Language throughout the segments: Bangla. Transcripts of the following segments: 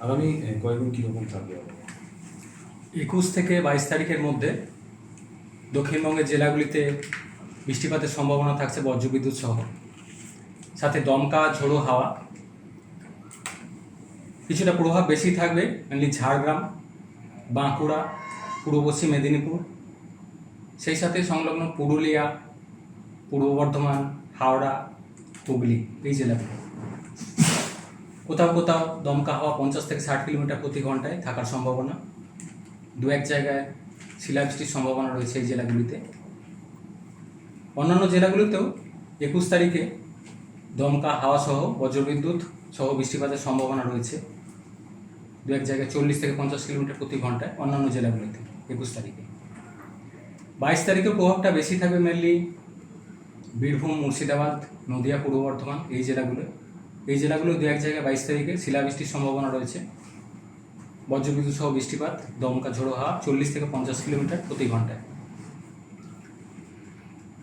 আগামী কয়েকদিন কীরকম থাকবে? একুশ থেকে বাইশ তারিখের মধ্যে দক্ষিণবঙ্গের জেলাগুলিতে বৃষ্টিপাতের সম্ভাবনা থাকছে বজ্রবিদ্যুৎ সহ। সাথে দমকা, ঝোড়ো হাওয়া। কিছুটা প্রভাব বেশি থাকবে মেনলি ঝাড়গ্রাম, বাঁকুড়া, পূর্ব পশ্চিম মেদিনীপুর। সেই সাথে সংলগ্ন পুরুলিয়া, পূর্ব বর্ধমান, হাওড়া, হুগলি এই জেলাগুলো। কোথাও কোথাও দমকা হাওয়া পঞ্চাশ থেকে ষাট কিলোমিটার প্রতি ঘন্টায় থাকার সম্ভাবনা। দু এক জায়গায় শিলাবৃষ্টির সম্ভাবনা রয়েছে এই জেলাগুলিতে। অন্যান্য জেলাগুলিতেও একুশ তারিখে দমকা হাওয়া সহ বজ্রবিদ্যুৎ সহ বৃষ্টিপাতের সম্ভাবনা রয়েছে। দু এক জায়গায় চল্লিশ থেকে পঞ্চাশ কিলোমিটার প্রতি ঘন্টায় অন্যান্য জেলাগুলিতে একুশ তারিখে। বাইশ তারিখে প্রভাবটা বেশি থাকবে মেনলি বীরভূম, মুর্শিদাবাদ, নদিয়া, পূর্ব বর্ধমান এই জেলাগুলো এই জেলাগুলো দু এক জায়গায় বাইশ তারিখে শিলাবৃষ্টির সম্ভাবনা রয়েছে। বজ্রবিদ্যুৎ সহ বৃষ্টিপাত, দমকা ঝোড়ো হাওয়া চল্লিশ থেকে পঞ্চাশ কিলোমিটার প্রতি ঘন্টায়।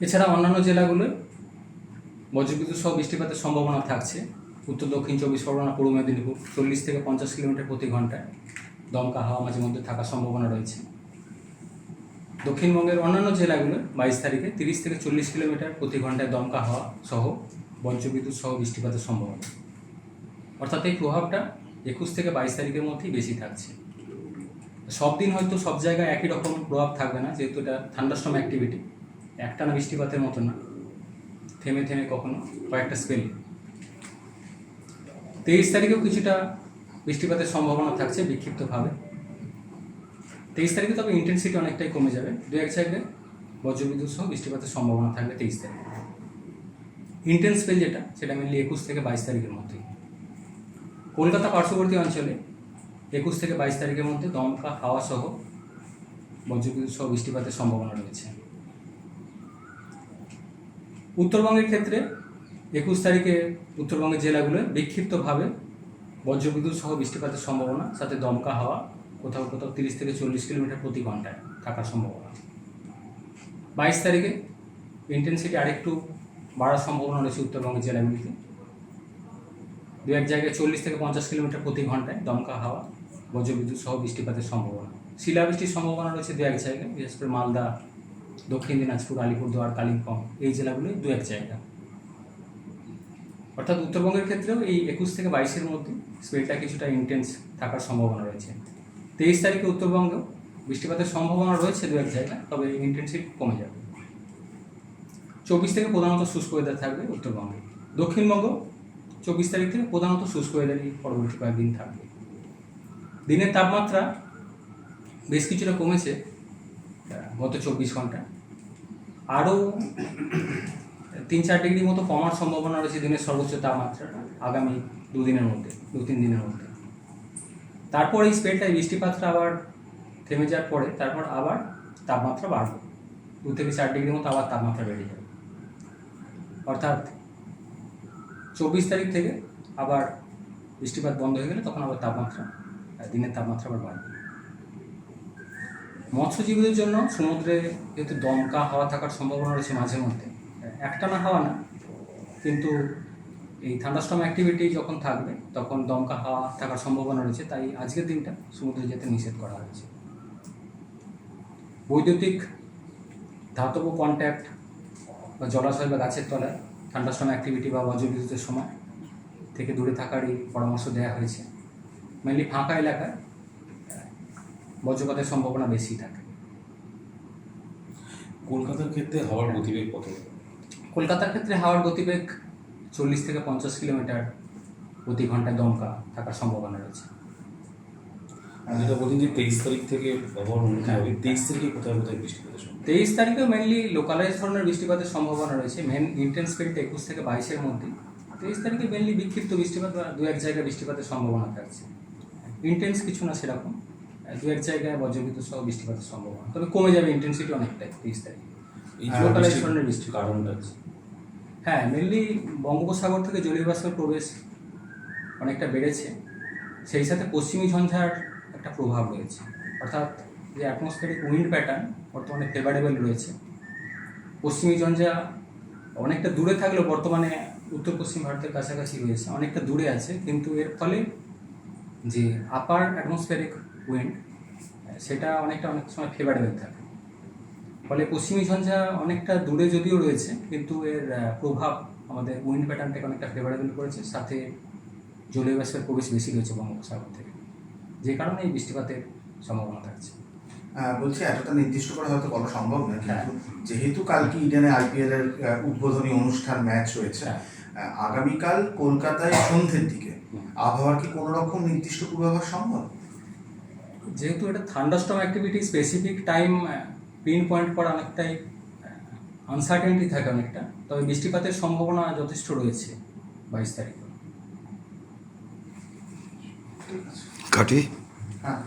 এছাড়া অন্যান্য জেলাগুলোয় বজ্রবিদ্যুৎ সহ বৃষ্টিপাতের সম্ভাবনা থাকছে। উত্তর, দক্ষিণ, চব্বিশ পরগনা, পূর্ব মেদিনীপুর চল্লিশ থেকে পঞ্চাশ কিলোমিটার প্রতি ঘন্টায় দমকা হাওয়া মাঝে মধ্যে থাকার সম্ভাবনা রয়েছে। দক্ষিণবঙ্গের অন্যান্য জেলাগুলো বাইশ তারিখে তিরিশ থেকে চল্লিশ কিলোমিটার প্রতি ঘন্টায় দমকা হাওয়া সহ বজ্রবিদ্যুৎ সহ বৃষ্টিপাতের সম্ভাবনা। অর্থাৎ এই প্রভাবটা একুশ থেকে বাইশ তারিখের মধ্যেই বেশি থাকছে। সব দিন হয়তো সব জায়গায় একই রকম প্রভাব থাকবে না, যেহেতু এটা থান্ডাস্টম অ্যাক্টিভিটি একটানা বৃষ্টিপাতের মতো না। থেমে থেমে কখনো কয়েকটা স্পেল তেইশ তারিখেও কিছুটা বৃষ্টিপাতের সম্ভাবনা থাকছে বিক্ষিপ্তভাবে। তেইশ তারিখে তবে ইন্টেন্সিটি অনেকটাই কমে যাবে। দু এক জায়গায় বজ্রবিদ্যুৎ সহ বৃষ্টিপাতের সম্ভাবনা থাকবে তেইশ তারিখে। ইন্টেন্স স্পেল যেটা, সেটা মেনলি একুশ থেকে বাইশ তারিখের মধ্যেই। কলকাতা পার্শ্ববর্তী অঞ্চলে একুশ থেকে বাইশ তারিখের মধ্যে দমকা, হাওয়া সহ বজ্রবিদ্যুৎ সহ বৃষ্টিপাতের সম্ভাবনা রয়েছে। উত্তরবঙ্গের ক্ষেত্রে একুশ তারিখে উত্তরবঙ্গের জেলাগুলোয় বিক্ষিপ্তভাবে বজ্রবিদ্যুৎ সহ বৃষ্টিপাতের সম্ভাবনা, সাথে দমকা, হাওয়া, কোথাও কোথাও তিরিশ থেকে চল্লিশ কিলোমিটার প্রতি ঘন্টায় থাকার সম্ভাবনা। বাইশ তারিখে ইন্টেন্সিটি আরেকটু বাড়ার সম্ভাবনা রয়েছে উত্তরবঙ্গের জেলাগুলিতে দু এক জায়গায় চল্লিশ থেকে পঞ্চাশ কিলোমিটার প্রতি ঘন্টায় দমকা হাওয়া, বজ্রবিদ্যুৎ সহ বৃষ্টিপাতের সম্ভাবনা। শিলাবৃষ্টির সম্ভাবনা রয়েছে দু এক জায়গায়, বিশেষ করে মালদা, দক্ষিণ দিনাজপুর, আলিপুরদুয়ার, কালিম্পং, এই জেলাগুলি দু এক জায়গা। অর্থাৎ উত্তরবঙ্গের ক্ষেত্রেও এই একুশ থেকে বাইশের মধ্যে স্পেলটা কিছুটা ইন্টেন্স থাকার সম্ভাবনা রয়েছে। তেইশ তারিখে উত্তরবঙ্গেও বৃষ্টিপাতের সম্ভাবনা রয়েছে দু এক জায়গায়, তবে ইন্টেন্সিটি কমে যাবে। চব্বিশ থেকে প্রধানত শুষ্ক ওয়েদার থাকবে উত্তরবঙ্গে। দক্ষিণবঙ্গ চব্বিশ তারিখ থেকে প্রধানত শুষ্ক ওয়েদারই পরবর্তী কয়েকদিন থাকবে। দিনের তাপমাত্রা বেশ কিছুটা কমেছে গত চব্বিশ ঘণ্টা। আরও তিন চার ডিগ্রি মতো কমার সম্ভাবনা রয়েছে দিনের সর্বোচ্চ তাপমাত্রাটা আগামী দুদিনের মধ্যে দু তিন দিনের মধ্যে। তারপর এই স্পেলটা এই বৃষ্টিপাতটা আবার থেমে যাওয়ার পরে তারপর আবার তাপমাত্রা বাড়বে। দু থেকে চার ডিগ্রি মতো আবার তাপমাত্রা বেড়ে যাবে। অর্থাৎ চব্বিশ তারিখ থেকে আবার বৃষ্টিপাত বন্ধ হয়ে গেলে তখন আবার তাপমাত্রা দিনের তাপমাত্রা আবার বাড়বে। মৎস্যজীবীদের জন্য সমুদ্রে যেহেতু দমকা হাওয়া থাকার সম্ভাবনা রয়েছে মাঝে মধ্যে একটানা হাওয়া না, কিন্তু এই থান্ডাস্টম অ্যাক্টিভিটি যখন থাকবে, তখন দমকা হাওয়া থাকার সম্ভাবনা রয়েছে, তাই আজকের দিনটা সমুদ্রে যেতে নিষেধ করা হয়েছে। বৈদ্যুতিক ধাতব কন্ট্যাক্ট বা জলাশয় বা গাছের তলায় থান্ডাস্টম অ্যাক্টিভিটি বা বজ্রবিদ্যুতের সময় থেকে দূরে থাকারই পরামর্শ দেওয়া হয়েছে। মেনলি ফাঁকা এলাকায় বজ্রপাতের সম্ভাবনা বেশি থাকে। কলকাতার ক্ষেত্রে হাওয়ার গতিবেগ কত? কলকাতার ক্ষেত্রে হাওয়ার গতিবেগ চল্লিশ থেকে পঞ্চাশ কিলোমিটার প্রতি ঘন্টায় দমকা থাকার সম্ভাবনা রয়েছে। আর যেটা বলছেন যে তেইশ তারিখ থেকে উন্নতি হবে তেইশ তারিখে কোথায় কোথায় বৃষ্টিপাতের সম্ভাবনা? তেইশ তারিখে মেনলি লোকালাইজ ধরনের বৃষ্টিপাতের সম্ভাবনা রয়েছে মেন ইন্টেন্স স্পিরিট একুশ থেকে বাইশের মধ্যে তেইশ তারিখে মেনলি বিক্ষিপ্ত বৃষ্টিপাত বা দু এক জায়গায় বৃষ্টিপাতের সম্ভাবনা থাকছে। ইন্টেন্স কিছু না সেরকম দু এক জায়গায় বজ্রবিদ্যুৎ সহ বৃষ্টিপাতের সম্ভাবনা। তবে কমে যাবে ইন্টেন্সিটি অনেকটাই তেইশ তারিখে। বৃষ্টির ধরনের বৃষ্টি। কারণটা আছে হ্যাঁ মেনলি বঙ্গোপসাগর থেকে জলীয় বাষ্পের প্রবেশ অনেকটা বেড়েছে। সেই সাথে পশ্চিমী ঝঞ্ঝার একটা প্রভাব রয়েছে। অর্থাৎ যে অ্যাটমসফিয়ারিক উইন্ড প্যাটার্ন বর্তমানে ফেভারেবল রয়েছে। পশ্চিমী ঝঞ্ঝা অনেকটা দূরে থাকলেও বর্তমানে উত্তর পশ্চিম ভারতের কাছাকাছি রয়েছে, অনেকটা দূরে আছে। কিন্তু এর ফলে যে আপার অ্যাটমসফিয়ারিক উইন্ড সেটা অনেকটা অনেক সময় ফেভারেবল থাকে। ফলে পশ্চিমী ঝঞ্ঝা অনেকটা দূরে যদিও রয়েছে, কিন্তু এর প্রভাব আমাদের উইন্ড প্যাটার্নটাকে অনেকটা ফেভারেবল করেছে। সাথে জলীয় বাষ্পের প্রবেশ বেশি রয়েছে বঙ্গোপসাগর থেকে, যে কারণে এই বৃষ্টিপাতের সম্ভাবনা থাকছে। বলছি এতটা নির্দিষ্ট করে হয়তো বলা সম্ভব নয় হ্যাঁ। কিন্তু যেহেতু কালকে ইডেনে আইপিএল এর উদ্বোধনী অনুষ্ঠান ম্যাচ রয়েছে হ্যাঁ। আগামীকাল কলকাতায় সন্ধ্যের দিকে আবহাওয়ার কি কোনো রকম নির্দিষ্ট পূর্বাভাস সম্ভব? যেহেতু এটা thunderstorm activity specific time pinpoint করা অনেকটাই আনসার্টেনিটি থাকে অনেকটা তবে বৃষ্টিপাতের সম্ভাবনা যথেষ্ট রয়েছে বাইশ তারিখ। ঠিক আছে হ্যাঁ।